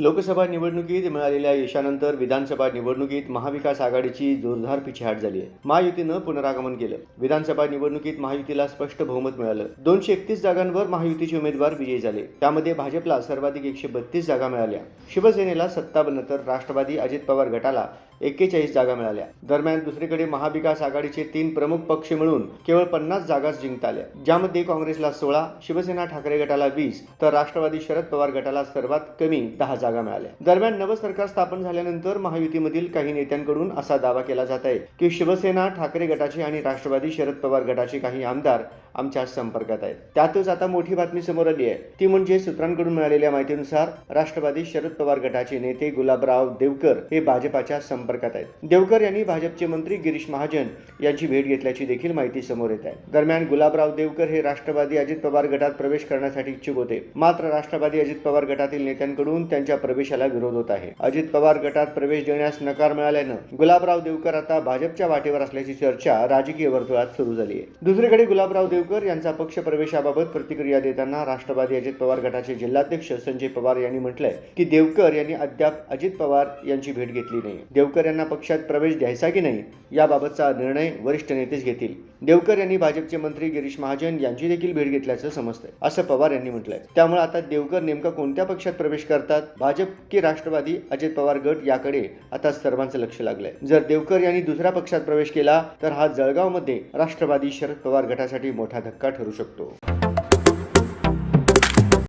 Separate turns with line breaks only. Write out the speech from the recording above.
लोकसभा निवडणुकीत मिळालेल्या यशानंतर विधानसभा निवडणुकीत महाविकास आघाडीची जोरदार पिछेहाट झाली आहे. महायुतीनं पुनरागमन केलं. विधानसभा निवडणुकीत महायुतीला स्पष्ट बहुमत मिळालं. दोनशे एकतीस जागांवर महायुतीचे उमेदवार विजयी झाले. त्यामध्ये भाजपला सर्वाधिक एकशे बत्तीस जागा मिळाल्या. शिवसेनेला सत्तावन्न तर राष्ट्रवादी अजित पवार गटाला एक्केचाळीस जागा मिळाल्या. दरम्यान दुसरीकडे महाविकास आघाडीचे तीन प्रमुख पक्ष मिळून केवळ पन्नास जागाच जिंकता आल्या. ज्यामध्ये काँग्रेसला सोळा शिवसेना ठाकरे गटाला वीस तर राष्ट्रवादी शरद पवार गटाला सर्वात कमी दहा जागा मिळाल्या. दरम्यान नवं सरकार स्थापन झाल्यानंतर महायुतीमधील काही नेत्यांकडून असा दावा केला जात आहे की शिवसेना ठाकरे गटाचे आणि राष्ट्रवादी शरद पवार गटाचे काही आमदार आमच्या संपर्कात आहेत. त्यातच आता मोठी बातमी समोर आली आहे. ती म्हणजे सूत्रांकडून मिळालेल्या माहितीनुसार राष्ट्रवादी शरद पवार गटाचे नेते गुलाबराव देवकर हे भाजपाच्या संपर्कात आहेत. देवकर यांनी भाजपचे मंत्री गिरीश महाजन यांची भेट घेतल्याची देखील माहिती समोर येत आहे. दरम्यान गुलाबराव देवकर हे राष्ट्रवादी अजित पवार गटात प्रवेश करण्यासाठी इच्छुक होते. मात्र राष्ट्रवादी अजित पवार गटातील नेत्यांकडून त्यांच्या प्रवेशाला विरोध होत आहे. अजित पवार गटात प्रवेश देण्यास नकार मिळाल्यानं गुलाबराव देवकर आता भाजपच्या वाटेवर असल्याची चर्चा राजकीय वर्तुळात सुरू झाली आहे. दुसरीकडे गुलाबराव देवकर यांचा पक्ष प्रवेशाबाबत प्रतिक्रिया देताना राष्ट्रवादी अजित पवार गटाचे जिल्हाध्यक्ष संजय पवार यांनी म्हटलंय की देवकर यांनी अद्याप अजित पवार यांची भेट घेतली नाही. देवकर देवकर यांना पक्षात प्रवेश द्यायचा की नाही याबाबतचा निर्णय वरिष्ठ नेतेच घेतील. देवकर यांनी भाजपचे मंत्री गिरीश महाजन यांची देखील भेट घेतल्याचं समजतंय असं पवार यांनी म्हटलंय. त्यामुळे आता देवकर नेमका कोणत्या पक्षात प्रवेश करतात? भाजप की राष्ट्रवादी? अजित पवार गट याकडे आता सर्वांचं लक्ष लागलंय. जर देवकर यांनी दुसऱ्या पक्षात प्रवेश केला तर हा जळगावमध्ये राष्ट्रवादी शरद पवार गटासाठी मोठा धक्का ठरू शकतो.